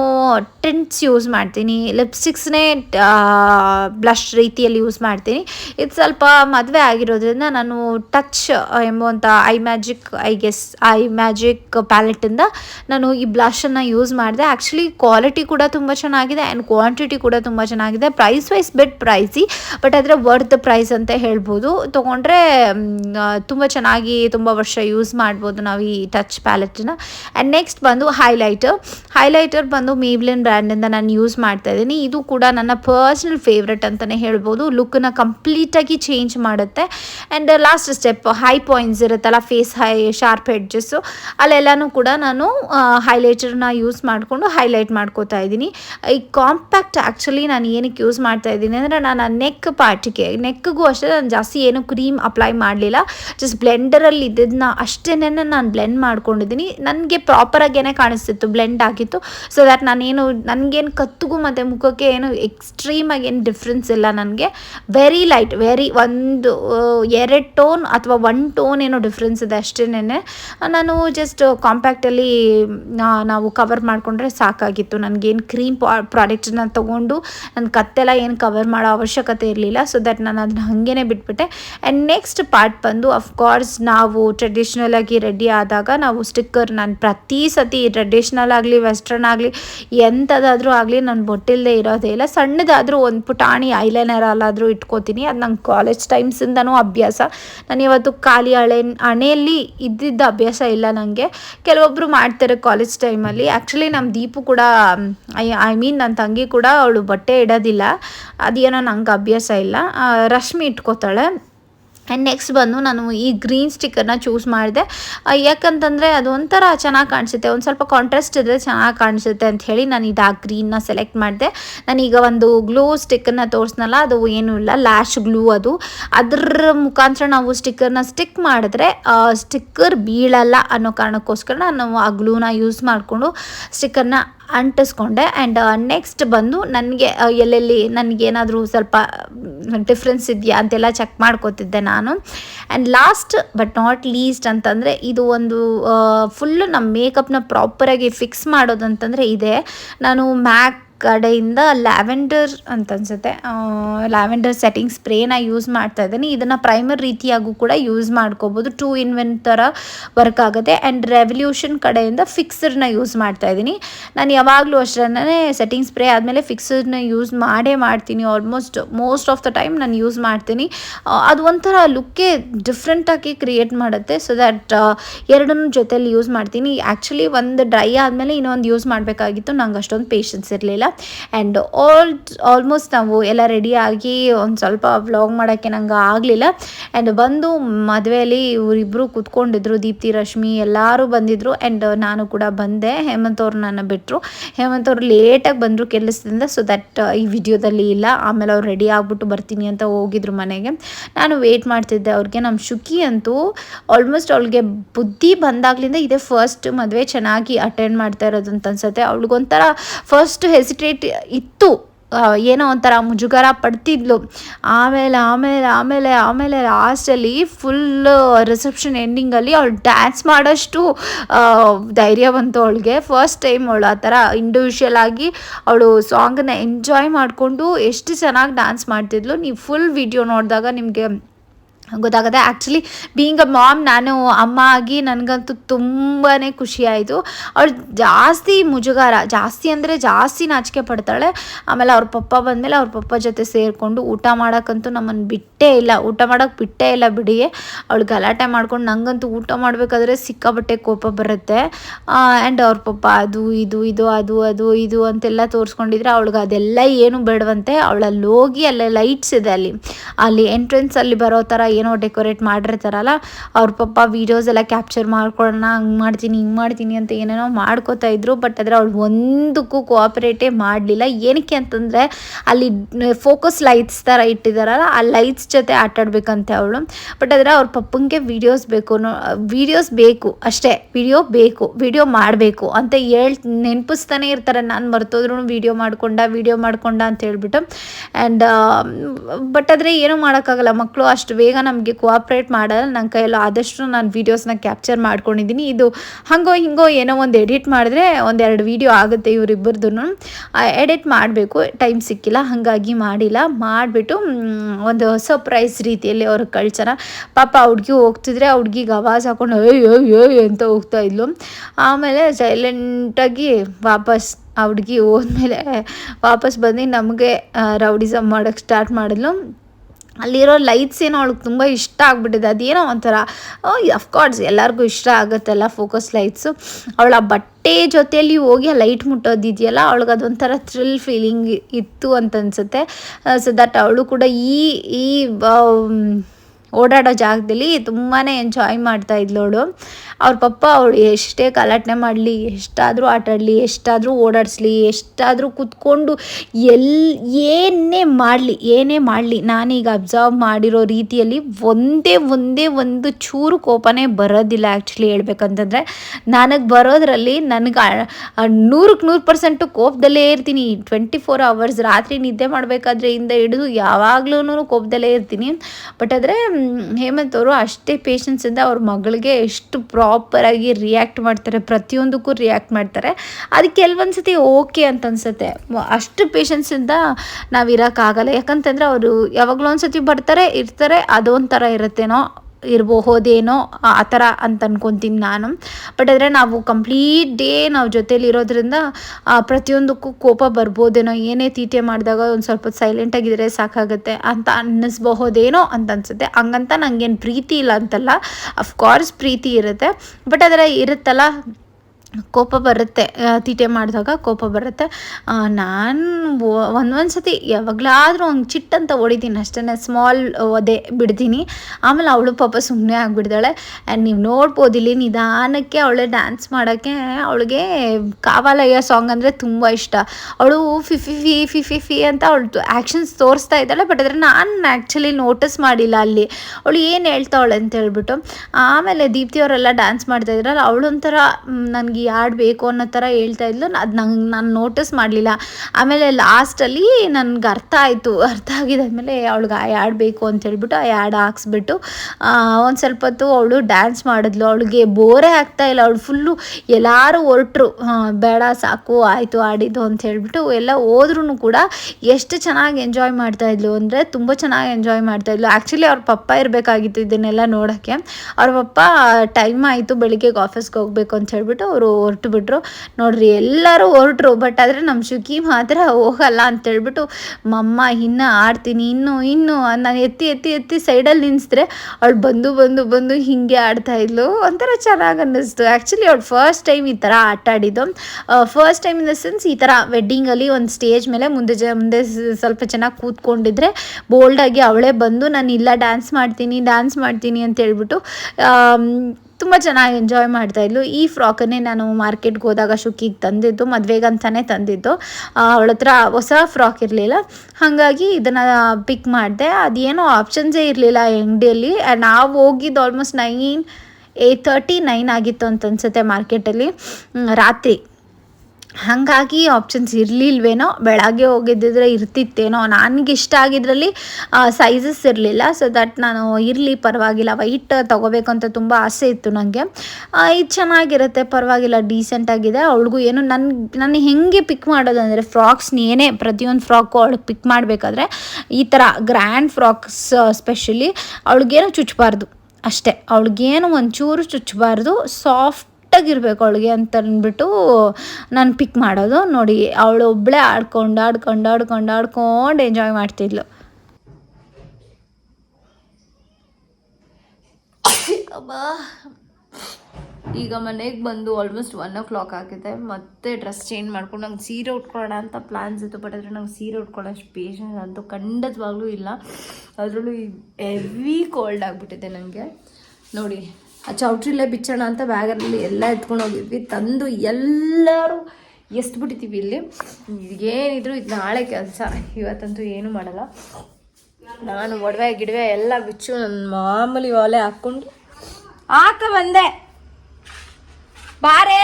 ಟಿಂಟ್ಸ್ ಯೂಸ್ ಮಾಡ್ತೀನಿ. ಲಿಪ್ಸ್ಟಿಕ್ಸ್ನೇ ಬ್ಲಷ್ ರೀತಿಯಲ್ಲಿ ಯೂಸ್ ಮಾಡ್ತೀನಿ. ಇದು ಸ್ವಲ್ಪ ಮದುವೆ ಆಗಿರೋದ್ರಿಂದ ನಾನು touch ಎಂಬುವಂಥ eye magic I guess eye magic ಪ್ಯಾಲೆಟಿಂದ ನಾನು ಈ ಬ್ಲಷನ್ನು ಯೂಸ್ ಮಾಡಿದೆ. ಆ್ಯಕ್ಚುಲಿ ಕ್ವಾಲಿಟಿ ಕೂಡ ತುಂಬ ಚೆನ್ನಾಗಿದೆ ಆ್ಯಂಡ್ ಕ್ವಾಂಟಿಟಿ ಕೂಡ ತುಂಬ ಚೆನ್ನಾಗಿದೆ. Price wise bit pricey but ಆದರೆ ವರ್ತ್ ಪ್ರೈಸ್ ಅಂತ ಹೇಳ್ಬೋದು. ತೊಗೊಂಡ್ರೆ ತುಂಬ ಚೆನ್ನಾಗಿ ತುಂಬ ವರ್ಷ ಯೂಸ್ ಮಾಡ್ಬೋದು ನಾವು ಈ ಟಚ್ ಪ್ಯಾಲೆಟ್ನ ಆ್ಯಂಡ್ ನೆಕ್ಸ್ಟ್ ಬಂದು ಹೈಲೈಟರ್ ಹೈಲೈಟರ್ ಬಂದು ಮೇಬ್ಲಿನ್ ಬ್ರ್ಯಾಂಡಿಂದ ನಾನು ಯೂಸ್ ಮಾಡ್ತಾ ಇದ್ದೀನಿ. ಇದು ಕೂಡ ನನ್ನ ಪರ್ಸ್ನಲ್ ಫೇವ್ರೆಟ್ ಅಂತಲೇ ಹೇಳ್ಬೋದು. ಲುಕ್ಕನ್ನ ಕಂಪ್ಲೀಟಾಗಿ ಚೇಂಜ್ ಮಾಡುತ್ತೆ. And last step high points ಇರುತ್ತಲ್ಲ ಫೇಸ್ ಹೈ ಶಾರ್ಪ್ ಹೆಡ್ಜಸ್ಸು ಅಲ್ಲೆಲ್ಲನೂ ಕೂಡ ನಾನು ಹೈಲೈಟರ್ನ ಯೂಸ್ ಮಾಡಿಕೊಂಡು ಹೈಲೈಟ್ ಮಾಡ್ಕೋತಾ ಇದ್ದೀನಿ. ಈ ಕಾಂಪ್ಯಾಕ್ಟ್ ಆ್ಯಕ್ಚುಲಿ ನಾನು ಏನಕ್ಕೆ ಯೂಸ್ ಮಾಡ್ತಾ ಇದ್ದೀನಿ ಅಂದರೆ ನಾನು ನೆಕ್ ಪಾರ್ಟಿಗೆ ನೆಕ್ಗೂ ಅಷ್ಟೇ ನಾನು ಜಾಸ್ತಿ ಏನು ಕ್ರೀಮ್ ಅಪ್ಲೈ ಮಾಡಲಿಲ್ಲ. ಜಸ್ಟ್ ಬ್ಲೆಂಡರಲ್ಲಿ ಇದ್ದಿದ್ದನ್ನ ಅಷ್ಟೇನೆ ನಾನು ಬ್ಲೆಂಡ್ ಮಾಡ್ಕೊಂಡಿದ್ದೀನಿ. ನನಗೆ ಪ್ರಾಪರಾಗೇನೆ ಕಾಣಿಸ್ತಿತ್ತು ಬ್ಲೆಂಡ್ ಆಗಿತ್ತು. ಸೊ ದ್ಯಾಟ್ ನಾನೇನು, ನನಗೇನು ಕತ್ತಿಗೂ ಮತ್ತು ಮುಖಕ್ಕೆ ಏನು ಎಕ್ಸ್ಟ್ರೀಮಾಗಿ ಏನು ಡಿಫ್ರೆನ್ಸ್ ಇಲ್ಲ ನನಗೆ. ವೆರಿ ಲೈಟ್ ವೆರಿ ಒಂದು ಎರಡು ಟೋನ್ ಅಥವಾ ಒನ್ ಟೋನ್ ಏನೋ ಡಿಫ್ರೆನ್ಸ್ ಇದೆ ಅಷ್ಟೇನೆ ನಾನು ಜಸ್ಟ್ ಕಾಂಪ್ಯಾಕ್ಟಲ್ಲಿ ನಾವು ಕವರ್ ಮಾಡಿಕೊಂಡ್ರೆ ಸಾಕಾಗಿತ್ತು. ನನಗೇನು ಕ್ರೀಮ್ ಪ್ರಾಡಕ್ಟನ್ನ ತೊಗೊಂಡು ನನ್ನ ಕತ್ತೆಲ್ಲ ಏನು ಕವರ್ ಮಾಡೋ ಅವಶ್ಯಕತೆ ಇರಲಿಲ್ಲ ಸೊ ದಟ್ ನಾನು ಅದನ್ನ ಹಾಗೇನೆ ಬಿಟ್ಬಿಟ್ಟೆ. ಆ್ಯಂಡ್ ನೆಕ್ಸ್ಟ್ ಪಾರ್ಟ್ ಬಂದು ಅಫ್ಕೋರ್ಸ್ ನಾವು ಟ್ರೆಡಿಷ್ನಲ್ ಆಗಿ ರೆಡಿ ಆದಾಗ ನಾವು ಸ್ಟಿಕ್ಕರ್ ನಾನು ಪ್ರತಿ ಸತಿ ಟ್ರೆಡಿಷ್ನಲ್ ಆಗಲಿ ವೆಸ್ಟರ್ನ್ ಆಗಲಿ, ಎಂಥದ್ದಾದರೂ ಆಗಲಿ, ನಾನು ಬೊಟ್ಟಿಲ್ಲದೆ ಇರೋದೇ ಇಲ್ಲ. ಸಣ್ಣದಾದರೂ ಒಂದು ಪುಟಾಣಿ ಐಲೈನರ್ ಅಲ್ಲಾದರೂ ಇಟ್ಕೋತೀನಿ. ಅದು ನಂಗೆ ಕಾಲೇಜ್ ಟೈಮ್ಸಿಂದನೂ ಅಭ್ಯಾಸ. ನಾನು ಇವತ್ತು ಖಾಲಿ ಹಳೆ ಹಣೆಯಲ್ಲಿ ಇದ್ದಿದ್ದ ಅಭ್ಯಾಸ ಇಲ್ಲ ನನಗೆ ಕೆಲವೊಬ್ಬರು ಮಾಡ್ತಾರೆ ಕಾಲೇಜ್ ಟೈಮಲ್ಲಿ ಆ್ಯಕ್ಚುಲಿ ನಮ್ಮ ದೀಪು ಕೂಡ ಐ ಐ ಮೀನ್ ನನ್ನ ತಂಗಿ ಕೂಡ ಅವಳು ಬಟ್ಟೆ ಇಡೋದಿಲ್ಲ. ಅದೇನೋ ನಂಗೆ ಅಭ್ಯಾಸ ಇಲ್ಲ. ರಶ್ಮಿ ಇಟ್ಕೋತಾಳೆ. ಆ್ಯಂಡ್ ನೆಕ್ಸ್ಟ್ ಬಂದು ನಾನು ಈ ಗ್ರೀನ್ ಸ್ಟಿಕ್ಕರ್ನ ಚೂಸ್ ಮಾಡಿದೆ. ಯಾಕಂತಂದರೆ ಅದು ಒಂಥರ ಚೆನ್ನಾಗಿ ಕಾಣಿಸುತ್ತೆ. ಒಂದು ಸ್ವಲ್ಪ ಕಾಂಟ್ರಾಸ್ಟ್ ಇದ್ದರೆ ಚೆನ್ನಾಗಿ ಕಾಣಿಸುತ್ತೆ ಅಂತ ಹೇಳಿ ನಾನು ಇದು ಆ ಗ್ರೀನ್ನ ಸೆಲೆಕ್ಟ್ ಮಾಡಿದೆ. ನಾನೀಗ ಒಂದು ಗ್ಲೂ ಸ್ಟಿಕ್ಕರ್ನ ತೋರಿಸ್ನಲ್ಲ, ಅದು ಏನೂ ಇಲ್ಲ. ಲ್ಯಾಶ್ ಗ್ಲೂ ಅದು. ಅದರ ಮುಖಾಂತರ ನಾವು ಸ್ಟಿಕ್ಕರ್ನ ಸ್ಟಿಕ್ ಮಾಡಿದ್ರೆ ಸ್ಟಿಕ್ಕರ್ ಬೀಳಲ್ಲ ಅನ್ನೋ ಕಾರಣಕ್ಕೋಸ್ಕರ ನಾನು ಆ ಗ್ಲೂನ ಯೂಸ್ ಮಾಡಿಕೊಂಡು ಸ್ಟಿಕ್ಕರ್ನ ಅಂಟಿಸ್ಕೊಂಡೆ ಆ್ಯಂಡ್ ನೆಕ್ಸ್ಟ್ ಬಂದು ನನಗೆ ಎಲ್ಲೆಲ್ಲಿ ನನಗೇನಾದರೂ ಸ್ವಲ್ಪ ಡಿಫ್ರೆನ್ಸ್ ಇದೆಯಾ ಅಂತೆಲ್ಲ ಚೆಕ್ ಮಾಡ್ಕೋತಿದ್ದೆ ನಾನು. And last but not least ಅಂತಂದರೆ ಇದು ಒಂದು ಫುಲ್ಲು ನಮ್ಮ ಮೇಕಪ್ನ ಪ್ರಾಪರಾಗಿ ಫಿಕ್ಸ್ ಮಾಡೋದಂತಂದರೆ ಇದೆ. ನಾನು ಮ್ಯಾಕ್ ಕಡೆಯಿಂದ ಲ್ಯಾವೆಂಡರ್ ಅಂತ ಅನ್ಸುತ್ತೆ. ಲ್ಯಾವೆಂಡರ್ ಸೆಟ್ಟಿಂಗ್ ಸ್ಪ್ರೇನ ಯೂಸ್ ಮಾಡ್ತಾ ಇದ್ದೀನಿ. ಇದನ್ನು ಪ್ರೈಮರ್ ರೀತಿಯಾಗೂ ಕೂಡ ಯೂಸ್ ಮಾಡ್ಕೋಬೋದು. ಟೂ ಇನ್ ಒನ್ ಥರ ವರ್ಕ್ ಆಗುತ್ತೆ. ಆ್ಯಂಡ್ ರೆವಲ್ಯೂಷನ್ ಕಡೆಯಿಂದ ಫಿಕ್ಸರ್ನ ಯೂಸ್ ಮಾಡ್ತಾ ಇದ್ದೀನಿ. ನಾನು ಯಾವಾಗಲೂ ಅಷ್ಟೇ ಸೆಟ್ಟಿಂಗ್ ಸ್ಪ್ರೇ ಆದಮೇಲೆ ಫಿಕ್ಸರ್ನ ಯೂಸ್ ಮಾಡೇ ಮಾಡ್ತೀನಿ. Almost most of the time ನಾನು ಯೂಸ್ ಮಾಡ್ತೀನಿ. ಅದು ಒಂಥರ ಲುಕ್ಕೇ ಡಿಫ್ರೆಂಟಾಗಿ ಕ್ರಿಯೇಟ್ ಮಾಡುತ್ತೆ. ಸೊ ದ್ಯಾಟ್ ಎರಡನ್ನು ಜೊತೆಯಲ್ಲಿ ಯೂಸ್ ಮಾಡ್ತೀನಿ. ಆ್ಯಕ್ಚುಲಿ ಒಂದು ಡ್ರೈ ಆದಮೇಲೆ ಇನ್ನೊಂದು ಯೂಸ್ ಮಾಡಬೇಕಾಗಿತ್ತು. ನಂಗೆ ಅಷ್ಟೊಂದು ಪೇಷನ್ಸ್ ಇರಲಿಲ್ಲ. ಆ್ಯಂಡ್ ಆಲ್ ಆಲ್ಮೋಸ್ಟ್ ನಾವು ಎಲ್ಲ ರೆಡಿಯಾಗಿ ಒಂದು ಸ್ವಲ್ಪ ವ್ಲಾಗ್ ಮಾಡೋಕ್ಕೆ ನಂಗೆ ಆಗಲಿಲ್ಲ. ಆ್ಯಂಡ್ ಬಂದು ಮದುವೆಯಲ್ಲಿ ಇವರಿಬ್ಬರು ಕೂತ್ಕೊಂಡಿದ್ರು, ದೀಪ್ತಿ, ರಶ್ಮಿ ಎಲ್ಲರೂ ಬಂದಿದ್ರು. ಆ್ಯಂಡ್ ನಾನು ಕೂಡ ಬಂದೆ. ಹೇಮಂತ್ ಅವ್ರು ನನ್ನ ಬಿಟ್ಟರು ಹೇಮಂತ್ ಅವರು ಲೇಟಾಗಿ ಬಂದರು ಕೆಲಸದಿಂದ. ಸೊ ದಟ್ ಈ ವಿಡಿಯೋದಲ್ಲಿ ಇಲ್ಲ. ಆಮೇಲೆ ಅವ್ರು ರೆಡಿ ಆಗಿಬಿಟ್ಟು ಬರ್ತೀನಿ ಅಂತ ಹೋಗಿದ್ರು ಮನೆಗೆ. ನಾನು ವೇಟ್ ಮಾಡ್ತಿದ್ದೆ ಅವ್ರಿಗೆ. ನಮ್ಮ ಶುಕಿ ಅಂತೂ ಆಲ್ಮೋಸ್ಟ್ ಅವಳಿಗೆ ಬುದ್ಧಿ ಬಂದಾಗ್ಲಿಂದ ಇದೇ ಫಸ್ಟ್ ಮದುವೆ ಚೆನ್ನಾಗಿ ಅಟೆಂಡ್ ಮಾಡ್ತಾ ಇರೋದು ಅಂತ ಅನ್ಸುತ್ತೆ. ಅವಳಿಗೊಂಥರ ಫಸ್ಟ್ ಹೆಸಿಟೇಟ್ ಇತ್ತು. ಏನೋ ಒಂಥರ ಮುಜುಗರ ಪಡ್ತಿದ್ಲು. ಆಮೇಲೆ ಆಮೇಲೆ ಆಮೇಲೆ ಆಮೇಲೆ ಲಾಸ್ಟಲ್ಲಿ ಫುಲ್ ರಿಸೆಪ್ಷನ್ ಎಂಡಿಂಗಲ್ಲಿ ಅವಳು ಡ್ಯಾನ್ಸ್ ಮಾಡೋಷ್ಟು ಧೈರ್ಯ ಬಂತು ಅವಳಿಗೆ ಫಸ್ಟ್ ಟೈಮ್ ಅವಳು ಆ ಥರ ಇಂಡಿವಿಜುವಲ್ ಆಗಿ ಅವಳು ಸಾಂಗನ್ನ ಎಂಜಾಯ್ ಮಾಡಿಕೊಂಡು ಎಷ್ಟು ಚೆನ್ನಾಗಿ ಡ್ಯಾನ್ಸ್ ಮಾಡ್ತಿದ್ಲು. ನೀವು ಫುಲ್ ವಿಡಿಯೋ ನೋಡಿದಾಗ ನಿಮಗೆ ಗೊತ್ತಾಗುತ್ತೆ ಆ್ಯಕ್ಚುಲಿ ಬೀಯಿಂಗ್ ಅ ಮಾಮ್ ನಾನು ಅಮ್ಮ ಆಗಿ ನನಗಂತೂ ತುಂಬಾ ಖುಷಿ ಆಯಿತು ಅವಳು ಜಾಸ್ತಿ ಮುಜುಗಾರ, ಜಾಸ್ತಿ ಅಂದರೆ ಜಾಸ್ತಿ ನಾಚಿಕೆ ಪಡ್ತಾಳೆ. ಆಮೇಲೆ ಅವ್ರ ಪಪ್ಪ ಬಂದಮೇಲೆ ಅವ್ರ ಪಪ್ಪ ಜೊತೆ ಸೇರಿಕೊಂಡು ಊಟ ಮಾಡೋಕ್ಕಂತೂ ನಮ್ಮನ್ನು ಬಿಟ್ಟೇ ಇಲ್ಲ. ಊಟ ಮಾಡೋಕ್ಕೆ ಬಿಟ್ಟೇ ಇಲ್ಲ ಬಿಡಿ. ಅವಳು ಗಲಾಟೆ ಮಾಡ್ಕೊಂಡು ನಂಗಂತೂ ಊಟ ಮಾಡಬೇಕಾದ್ರೆ ಸಿಕ್ಕಾಬಟ್ಟೆ ಕೋಪ ಬರುತ್ತೆ. ಆ್ಯಂಡ್ ಅವ್ರ ಪಪ್ಪ ಅದು, ಇದು ಇದು, ಅದು ಅದು, ಇದು ಅಂತೆಲ್ಲ ತೋರಿಸ್ಕೊಂಡಿದ್ರೆ ಅವಳಿಗೆ ಅದೆಲ್ಲ ಏನು ಬೇಡವಂತೆ. ಅವಳಲ್ಲಿ ಹೋಗಿ ಅಲ್ಲೇ ಲೈಟ್ಸ್ ಇದೆ ಅಲ್ಲಿ. ಅಲ್ಲಿ ಎಂಟ್ರೆನ್ಸ್ ಅಲ್ಲಿ ಬರೋ ಥರ ಏನೋ ಡೆಕೋರೇಟ್ ಮಾಡಿರ್ತಾರಲ್ಲ, ಅವ್ರ ಪಪ್ಪ ವೀಡಿಯೋಸ್ ಎಲ್ಲ ಕ್ಯಾಪ್ಚರ್ ಮಾಡ್ಕೊಳ್ಳೋಣ ಹಂಗೆ ಮಾಡ್ತೀನಿ, ಹಿಂಗೆ ಮಾಡ್ತೀನಿ ಅಂತ ಏನೇನೋ ಮಾಡ್ಕೋತಾ ಇದ್ರು ಬಟ್ ಆದರೆ ಅವಳು ಒಂದಕ್ಕೂ ಕೋಆಪರೇಟೇ ಮಾಡಲಿಲ್ಲ. ಏನಕ್ಕೆ ಅಂತಂದರೆ, ಅಲ್ಲಿ ಫೋಕಸ್ ಲೈಟ್ಸ್ ಥರ ಇಟ್ಟಿದಾರಲ್ಲ, ಆ ಲೈಟ್ಸ್ ಜೊತೆ ಆಟ ಆಡ್ಬೇಕಂತೆ ಅವಳು. ಬಟ್ ಆದರೆ ಅವ್ರ ಪಪ್ಪಂಗೆ ವೀಡಿಯೋಸ್ ಬೇಕು ವೀಡಿಯೋಸ್ ಬೇಕು, ಅಷ್ಟೇ ವಿಡಿಯೋ ಬೇಕು ವಿಡಿಯೋ ಮಾಡಬೇಕು ಅಂತ ಹೇಳ್, ನೆನಪಿಸ್ತಾನೆ ಇರ್ತಾರೆ. ನಾನು ಮರ್ತೋದ್ರೂ ವೀಡಿಯೋ ಮಾಡ್ಕೊಂಡ ವೀಡಿಯೋ ಮಾಡ್ಕೊಂಡ ಅಂತ ಹೇಳ್ಬಿಟ್ಟು. ಆ್ಯಂಡ್ ಬಟ್ ಆದರೆ ಏನೂ ಮಾಡೋಕ್ಕಾಗಲ್ಲ ಮಕ್ಕಳು ಅಷ್ಟು ಬೇಗ ನಮಗೆ ಕೋಆಪ್ರೇಟ್ ಮಾಡಲ್ಲ. ನನ್ನ ಕೈಯಲ್ಲಿ ಆದಷ್ಟು ನಾನು ವೀಡಿಯೋಸ್ನ ಕ್ಯಾಪ್ಚರ್ ಮಾಡ್ಕೊಂಡಿದ್ದೀನಿ ಇದು ಹಂಗೋ ಹಿಂಗೋ ಏನೋ ಒಂದು ಎಡಿಟ್ ಮಾಡಿದ್ರೆ ಒಂದೆರಡು ವೀಡಿಯೋ ಆಗುತ್ತೆ ಇವರಿಬ್ಬರದ್ದು ಎಡಿಟ್ ಮಾಡಬೇಕು. ಟೈಮ್ ಸಿಕ್ಕಿಲ್ಲ, ಹಾಗಾಗಿ ಮಾಡಿಲ್ಲ. ಮಾಡಿಬಿಟ್ಟು ಒಂದು ಸರ್ಪ್ರೈಸ್ ರೀತಿಯಲ್ಲಿ ಅವ್ರಿಗೆ ಕಳ್ಸೋಣ ಪಾಪ ಹುಡ್ಗಿ ಹೋಗ್ತಿದ್ರೆ ಆ ಹುಡುಗಿಗೆ ಆವಾಜ್ ಹಾಕೊಂಡು ಅಯ್ಯೋ ಅಯ್ಯೋ ಅಂತ ಹೋಗ್ತಾ ಇದ್ಲು. ಆಮೇಲೆ ಸೈಲೆಂಟಾಗಿ ವಾಪಸ್ ಆ ಹುಡ್ಗಿ ಹೋದ್ಮೇಲೆ ವಾಪಸ್ ಬಂದು ನಮಗೆ ರೌಡಿಸಮ್ ಮಾಡೋಕ್ಕೆ ಸ್ಟಾರ್ಟ್ ಮಾಡಿದ್ಲು. ಅಲ್ಲಿರೋ ಲೈಟ್ಸ್ ಏನೋ ಅವಳಿಗೆ ತುಂಬ ಇಷ್ಟ ಆಗ್ಬಿಟ್ಟಿದೆ. ಅದೇನೋ ಒಂಥರ ಅಫ್ಕೋರ್ಸ್ ಎಲ್ಲರಿಗೂ ಇಷ್ಟ ಆಗುತ್ತಲ್ಲ ಫೋಕಸ್ ಲೈಟ್ಸು ಅವಳ ಬಟ್ಟೆ ಜೊತೆಯಲ್ಲಿ ಹೋಗಿ ಆ ಲೈಟ್ ಮುಟ್ಟೋದಿದೆಯಲ್ಲ, ಅವಳಿಗೆ ಅದೊಂಥರ ಥ್ರಿಲ್ ಫೀಲಿಂಗ್ ಇತ್ತು ಅಂತ ಅನಿಸುತ್ತೆ. ಸೊ ದಟ್ ಅವಳು ಕೂಡ ಈ ಈ ಓಡಾಡೋ ಜಾಗದಲ್ಲಿ ತುಂಬಾ ಎಂಜಾಯ್ ಮಾಡ್ತಾ ಇದ್ಲು ಅವಳು. ಅವ್ರ ಪಪ್ಪ ಅವಳು ಎಷ್ಟೇ ಕಲಾಟನೆ ಮಾಡಲಿ, ಎಷ್ಟಾದರೂ ಆಟಾಡಲಿ ಎಷ್ಟಾದರೂ ಓಡಾಡಿಸ್ಲಿ, ಎಷ್ಟಾದರೂ ಕೂತ್ಕೊಂಡು ಎಲ್ಲಿ ಏನೇ ಮಾಡಲಿ ಏನೇ ಮಾಡಲಿ, ನಾನೀಗ ಅಬ್ಸರ್ವ್ ಮಾಡಿರೋ ರೀತಿಯಲ್ಲಿ ಒಂದೇ ಒಂದೇ ಒಂದು ಚೂರು ಕೋಪನೇ ಬರೋದಿಲ್ಲ ಆ್ಯಕ್ಚುಲಿ ಹೇಳ್ಬೇಕಂತಂದರೆ. ನನಗೆ ಬರೋದ್ರಲ್ಲಿ ನನಗೆ ನೂರಕ್ಕೆ ನೂರು ಪರ್ಸೆಂಟು ಕೋಪದಲ್ಲೇ ಇರ್ತೀನಿ. ಟ್ವೆಂಟಿ ಫೋರ್ ಅವರ್ಸ್ ರಾತ್ರಿ ನಿದ್ದೆ ಮಾಡಬೇಕಾದ್ರೆ ಇಂದ ಹಿಡಿದು ಯಾವಾಗ್ಲೂ ಕೋಪದಲ್ಲೇ ಇರ್ತೀನಿ. ಬಟ್ ಆದರೆ ಹೇಮಂತ್ ಅವರು ಅಷ್ಟೇ ಪೇಷನ್ಸಿಂದ ಅವ್ರ ಮಗಳಿಗೆ ಎಷ್ಟು ಪ್ರಾಪರಾಗಿ ರಿಯಾಕ್ಟ್ ಮಾಡ್ತಾರೆ, ಪ್ರತಿಯೊಂದಕ್ಕೂ ರಿಯಾಕ್ಟ್ ಮಾಡ್ತಾರೆ. ಅದು ಕೆಲವೊಂದು ಸತಿ ಓಕೆ ಅಂತ ಅನ್ಸುತ್ತೆ. ಅಷ್ಟು ಪೇಷನ್ಸಿಂದ ನಾವು ಇರೋಕ್ಕಾಗಲ್ಲ ಯಾಕಂತಂದರೆ ಅವರು ಯಾವಾಗಲೂ ಒಂದು ಸತಿ ಬರ್ತಾರೆ, ಇರ್ತಾರೆ, ಅದೊಂಥರ ಇರುತ್ತೇನೋ. ಇರಬಹುದೇನೋ ಆ ಥರ ಅಂತ ಅನ್ಕೊತೀನಿ ನಾನು. ಬಟ್ ಆದರೆ ನಾವು ಕಂಪ್ಲೀಟ್ ಡೇ ನಾವು ಜೊತೇಲಿ ಇರೋದ್ರಿಂದ ಆ, ಪ್ರತಿಯೊಂದಕ್ಕೂ ಕೋಪ ಬರ್ಬೋದೇನೋ ಏನೇ ತೀಟೆ ಮಾಡಿದಾಗ ಒಂದು ಸ್ವಲ್ಪ ಸೈಲೆಂಟಾಗಿದ್ದರೆ ಸಾಕಾಗುತ್ತೆ ಅಂತ ಅನ್ನಿಸ್ಬಹುದೇನೋ ಅಂತ ಅನ್ಸುತ್ತೆ. ಹಂಗಂತ ನನಗೇನು ಪ್ರೀತಿ ಇಲ್ಲ ಅಂತಲ್ಲ. ಅಫ್ಕೋರ್ಸ್ ಪ್ರೀತಿ ಇರುತ್ತೆ. ಬಟ್ ಆದರೆ ಇರುತ್ತಲ್ಲ ಕೋಪ ಬರುತ್ತೆ ತೀಟೆ ಮಾಡಿದಾಗ ಕೋಪ ಬರುತ್ತೆ. ನಾನು ಒಂದೊಂದು ಸತಿ ಯಾವಾಗಲಾದರೂ ಒಂದು ಚಿಟ್ ಅಂತ ಹೊಡಿತೀನಿ ಅಷ್ಟೇ ಸ್ಮಾಲ್ ಒದೆ ಬಿಡ್ತೀನಿ. ಆಮೇಲೆ ಅವಳು ಪಾಪ ಸುಮ್ಮನೆ ಆಗಿಬಿಡ್ತಾಳೆ ಆ್ಯಂಡ್ ನೀವು ನೋಡ್ಬೋದು, ಇಲ್ಲಿ ನಿಧಾನಕ್ಕೆ ಅವಳೆ ಡ್ಯಾನ್ಸ್ ಮಾಡೋಕ್ಕೆ ಅವಳಿಗೆ ಕಾವಾಲಯ್ಯ ಸಾಂಗ್ ಅಂದರೆ ತುಂಬ ಇಷ್ಟ. ಅವಳು ಫಿಫಿ ಫಿ ಫಿಫಿ ಫಿ ಅಂತ ಅವಳು ಆ್ಯಕ್ಷನ್ಸ್ ತೋರಿಸ್ತಾ ಇದ್ದಾಳೆ ಬಟ್ ಆದರೆ ನಾನು ಆ್ಯಕ್ಚುಲಿ ನೋಟಿಸ್ ಮಾಡಿಲ್ಲ ಅಲ್ಲಿ. ಅವಳು ಏನು ಹೇಳ್ತಾವಳೆ ಅಂತ ಹೇಳ್ಬಿಟ್ಟು, ಆಮೇಲೆ ದೀಪ್ತಿ ಅವರೆಲ್ಲ ಡ್ಯಾನ್ಸ್ ಮಾಡ್ತಾ ಇದ್ರಲ್ಲ, ಅವಳೊಂಥರ ನನಗೆ ಈ ಹಾಡು ಅನ್ನೋ ಥರ ಹೇಳ್ತಾ ಇದ್ಲು. ಅದು ನಂಗೆ, ನಾನು ನೋಟಿಸ್ ಮಾಡಲಿಲ್ಲ. ಆಮೇಲೆ ಲಾಸ್ಟಲ್ಲಿ ನನಗೆ ಅರ್ಥ ಆಯಿತು. ಅರ್ಥ ಆಗಿದ್ದಾದಮೇಲೆ ಅವಳಿಗೆ ಆ ಯಾಡ್ ಬೇಕು ಅಂತ ಹೇಳ್ಬಿಟ್ಟು ಆ ಹಾಡು ಹಾಕ್ಸ್ಬಿಟ್ಟು ಒಂದು ಸ್ವಲ್ಪ ಹೊತ್ತು ಅವಳು ಡ್ಯಾನ್ಸ್ ಮಾಡಿದ್ಲು. ಅವಳಿಗೆ ಬೋರೇ ಆಗ್ತಾ ಇಲ್ಲ. ಅವಳು ಫುಲ್ಲು ಎಲ್ಲರೂ ಹೊರಟರು. ಬೇಡ, ಸಾಕು, ಆಯಿತು ಆಡಿದ್ದು ಅಂತ ಹೇಳ್ಬಿಟ್ಟು ಎಲ್ಲ ಹೋದ್ರೂ ಕೂಡ ಎಷ್ಟು ಚೆನ್ನಾಗಿ ಎಂಜಾಯ್ ಮಾಡ್ತಾಯಿದ್ಲು ಅಂದರೆ ತುಂಬ ಚೆನ್ನಾಗಿ ಎಂಜಾಯ್ ಮಾಡ್ತಾಯಿದ್ಲು ಆ್ಯಕ್ಚುಲಿ ಅವ್ರ ಪಪ್ಪ ಇರಬೇಕಾಗಿತ್ತು ಇದನ್ನೆಲ್ಲ ನೋಡೋಕ್ಕೆ. ಅವ್ರ ಪಪ್ಪ, ಟೈಮ್ ಆಯಿತು ಬೆಳಿಗ್ಗೆಗೆ ಆಫೀಸ್ಗೆ ಹೋಗ್ಬೇಕು ಅಂತ ಹೇಳ್ಬಿಟ್ಟು ಅವರು ಹೊರಟು ಬಿಟ್ರು ನೋಡ್ರಿ, ಎಲ್ಲರೂ ಹೊರಟ್ರು ಬಟ್ ಆದರೆ ನಮ್ಮ ಶುಕಿ ಮಾತ್ರ ಹೋಗಲ್ಲ ಅಂತ ಹೇಳ್ಬಿಟ್ಟು ಮಮ್ಮ, ಇನ್ನು ಆಡ್ತೀನಿ, ಇನ್ನು ಇನ್ನು ನಾನು ಎತ್ತಿ ಎತ್ತಿ ಎತ್ತಿ ಸೈಡಲ್ಲಿ ನಿನ್ಸಿದ್ರೆ ಅವಳು ಬಂದು ಬಂದು ಬಂದು ಹೀಗೆ ಆಡ್ತಾ ಇದ್ಲು. ಒಂಥರ ಚೆನ್ನಾಗಿ ಅನ್ನಿಸ್ತು. ಆ್ಯಕ್ಚುಲಿ ಅವಳು ಫಸ್ಟ್ ಟೈಮ್ ಈ ಥರ ಆಟ ಆಡಿದ್ದು. First time in the sense ಈ ಥರ ವೆಡ್ಡಿಂಗಲ್ಲಿ ಒಂದು ಸ್ಟೇಜ್ ಮೇಲೆ ಮುಂದೆ ಜ, ಮುಂದೆ ಸ್ವಲ್ಪ ಚೆನ್ನಾಗಿ ಕೂತ್ಕೊಂಡಿದ್ರೆ ಬೋಲ್ಡಾಗಿ ಅವಳೇ ಬಂದು, ನಾನು ಇಲ್ಲ ಡ್ಯಾನ್ಸ್ ಮಾಡ್ತೀನಿ ಡ್ಯಾನ್ಸ್ ಮಾಡ್ತೀನಿ ಅಂತ ಹೇಳ್ಬಿಟ್ಟು ತುಂಬ ಚೆನ್ನಾಗಿ ಎಂಜಾಯ್ ಮಾಡ್ತಾ ಇದ್ಲು. ಈ ಫ್ರಾಕನ್ನೇ ನಾನು ಮಾರ್ಕೆಟ್ಗೆ ಹೋದಾಗ ಶುಕಿಗೆ ತಂದಿದ್ದು ಮದುವೆಗಂತಾನೆ ತಂದಿದ್ದು. ಅವಳ ಹತ್ರ ಹೊಸ ಫ್ರಾಕ್ ಇರಲಿಲ್ಲ. ಹಾಗಾಗಿ ಇದನ್ನು ಪಿಕ್ ಮಾಡಿದೆ. ಅದೇನೋ ಆಪ್ಷನ್ಸೇ ಇರಲಿಲ್ಲ ಅಂಗಡಿಯಲ್ಲಿ. ನಾವು ಹೋಗಿದ್ದು almost nine eight thirty nine ಆಗಿತ್ತು ಅಂತ ಅನ್ಸುತ್ತೆ ಮಾರ್ಕೆಟಲ್ಲಿ ರಾತ್ರಿ. ಹಾಗಾಗಿ ಆಪ್ಷನ್ಸ್ ಇರಲಿಲ್ವೇನೋ, ಬೆಳಗ್ಗೆ ಹೋಗಿದ್ದಿದ್ರೆ ಇರ್ತಿತ್ತೇನೋ, ನನಗೆ ಇಷ್ಟ ಆಗಿದ್ರಲ್ಲಿ ಸೈಜಸ್ ಇರಲಿಲ್ಲ. ಸೊ ದಟ್ ನಾನು ಇರಲಿ, ಪರವಾಗಿಲ್ಲ ವೈಟ್ ತೊಗೋಬೇಕು ಅಂತ ತುಂಬ ಆಸೆ ಇತ್ತು ನನಗೆ ಇದು ಚೆನ್ನಾಗಿರುತ್ತೆ, ಪರವಾಗಿಲ್ಲ ಡೀಸೆಂಟಾಗಿದೆ ಅವಳಿಗೂ ಏನು ನನ್ನ ನಾನು ಹೆಂಗೆ ಪಿಕ್ ಮಾಡೋದಂದರೆ ಫ್ರಾಕ್ಸ್ ಏನೇ ಪ್ರತಿಯೊಂದು ಫ್ರಾಕು ಅವಳಿಗೆ ಪಿಕ್ ಮಾಡಬೇಕಾದ್ರೆ, ಈ ಥರ ಗ್ರ್ಯಾಂಡ್ ಫ್ರಾಕ್ಸ್ ಸ್ಪೆಷಲಿ ಅವಳಿಗೇನು ಚುಚ್ಚಬಾರ್ದು ಅಷ್ಟೇ, ಅವಳಿಗೇನು ಒಂಚೂರು ಚುಚ್ಚಬಾರ್ದು ಸಾಫ್ಟ್ ಆಗಿರ್ಬೇಕು ಅವಳಿಗೆ ಅಂತ ಅಂದ್ಬಿಟ್ಟು ನಾನು ಪಿಕ್ ಮಾಡೋದು. ನೋಡಿ, ಅವಳು ಒಬ್ಬಳೇ ಆಡ್ಕೊಂಡು ಆಡ್ಕೊಂಡು ಆಡ್ಕೊಂಡು ಆಡ್ಕೊಂಡು ಎಂಜಾಯ್ ಮಾಡ್ತಿದ್ಲು. ಈಗ ಮನೆಗೆ ಬಂದು ಆಲ್ಮೋಸ್ಟ್ ಒನ್ ಓ ಕ್ಲಾಕ್ ಆಗಿದೆ. ಮತ್ತೆ ಡ್ರೆಸ್ ಚೇಂಜ್ ಮಾಡ್ಕೊಂಡು ನಂಗೆ ಸೀರೆ ಉಟ್ಕೊಳ್ಳೋಣ ಅಂತ ಪ್ಲಾನ್ಸ್ ಇತ್ತು ಬಟ್ ಆದರೆ ನಂಗೆ ಸೀರೆ ಉಟ್ಕೊಳ್ಳೋ ಅಷ್ಟು ಪೇಷನ್ಸ್ ಅಂತೂ ಖಂಡಿತವಾಗ್ಲೂ ಇಲ್ಲ. ಅದರಲ್ಲೂ ಹೆವಿ ಕೋಲ್ಡ್ ಆಗಿಬಿಟ್ಟಿದೆ ನನಗೆ ನೋಡಿ ಆ ಚೌಟ್ರಿಲೇ ಬಿಚ್ಚೋಣ ಅಂತ ಬ್ಯಾಗಲ್ಲಿ ಎಲ್ಲ ಎತ್ಕೊಂಡು ಹೋಗಿದ್ವಿ. ತಂದು ಎಲ್ಲರೂ ಎಷ್ಟು ಬಿಟ್ಟಿದ್ದೀವಿ ಇಲ್ಲಿ. ಏನಿದ್ರು ಇದು ನಾಳೆ ಕೆಲಸ. ಇವತ್ತಂತೂ ಏನೂ ಮಾಡಲ್ಲ. ನಾನು ಒಡವೆ ಗಿಡವೆ ಎಲ್ಲ ಬಿಚ್ಚು ನನ್ನ ಮಾಮೂಲಿ ಒಲೆ ಹಾಕ್ಕೊಂಡು ಹಾಕ ಬಂದೆ. ಬಾರೇ.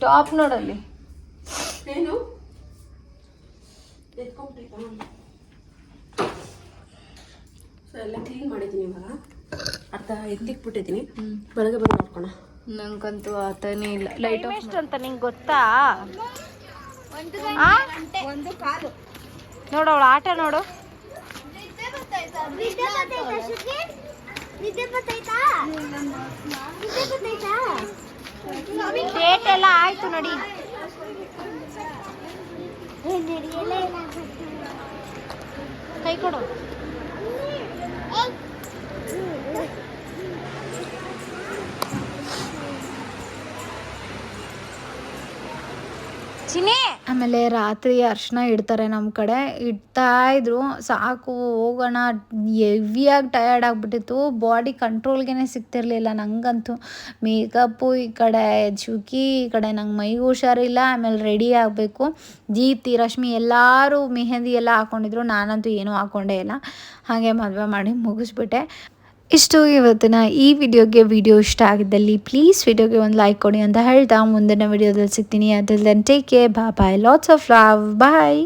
ಟಾಪ್ ನೋಡಲ್ಲಿ. ಏನು? ಸೊ ಎಲ್ಲ ಕ್ಲೀನ್ ಮಾಡಿದ್ದೀನಿ ಇವಾಗ. ಅರ್ಧ ಎತ್ತಿಕ್ಬಿಟ್ಟಿದ್ದೀನಿ ಬೆಳಗ್ಗೆ ಬಂದು ನೋಡ್ಕೋಣ ನಂಗಂತೂ ಆತನೇ ಇಲ್ಲ. ಲೈಟ್ ಎಷ್ಟು ಅಂತ ನಿಂಗೆ ಗೊತ್ತಾ? ಒಂದು ಕಾಲು. ನೋಡು ಅವಳು ಆಟ ನೋಡು. ಡೇಟ್ ಎಲ್ಲ ಆಯ್ತು ನೋಡಿ. ಕೈ ಕೊಡು. ಚಿನಿ ಆಮೇಲೆ ರಾತ್ರಿ ಅರ್ಶನ ಇಡ್ತಾರೆ ನಮ್ಮ ಕಡೆ. ಇಡ್ತಾ ಇದ್ರು. ಸಾಕು, ಹೋಗೋಣ. ಹೆವಿಯಾಗಿ ಟಯರ್ಡ್ ಆಗಿಬಿಟ್ಟಿತ್ತು. ಬಾಡಿ ಕಂಟ್ರೋಲ್ಗೆ ಸಿಗ್ತಿರ್ಲಿಲ್ಲ ನಂಗಂತೂ. ಮೇಕಪ್ಪು ಈ ಕಡೆ ಚುಕಿ ಈ ಕಡೆ ನಂಗೆ ಮೈಗೂ ಹುಷಾರಿಲ್ಲ. ಆಮೇಲೆ ರೆಡಿ ಆಗಬೇಕು. ದೀಪ್ತಿ, ರಶ್ಮಿ ಎಲ್ಲರೂ, ಮೆಹಂದಿ ಎಲ್ಲ ಹಾಕ್ಕೊಂಡಿದ್ರು ನಾನಂತೂ ಏನೂ ಹಾಕ್ಕೊಂಡೇ ಇಲ್ಲ. ಹಾಗೆ ಮದುವೆ ಮಾಡಿ ಮುಗಿಸ್ಬಿಟ್ಟೆ. ಇಷ್ಟು ಇವತ್ತಿನ ಈ ವಿಡಿಯೋಗೆ ವಿಡಿಯೋ ಇಷ್ಟ ಆಗಿದ್ದಲ್ಲಿ ಪ್ಲೀಸ್ ವಿಡಿಯೋಗೆ ಒಂದು ಲೈಕ್ ಕೊಡಿ ಅಂತ ಹೇಳ್ತಾ ಮುಂದಿನ ವಿಡಿಯೋದಲ್ಲಿ ಸಿಗ್ತೀನಿ. ದೆನ್ ಟೇಕ್ ಕೇರ್ ಬಾ bye lots of love bye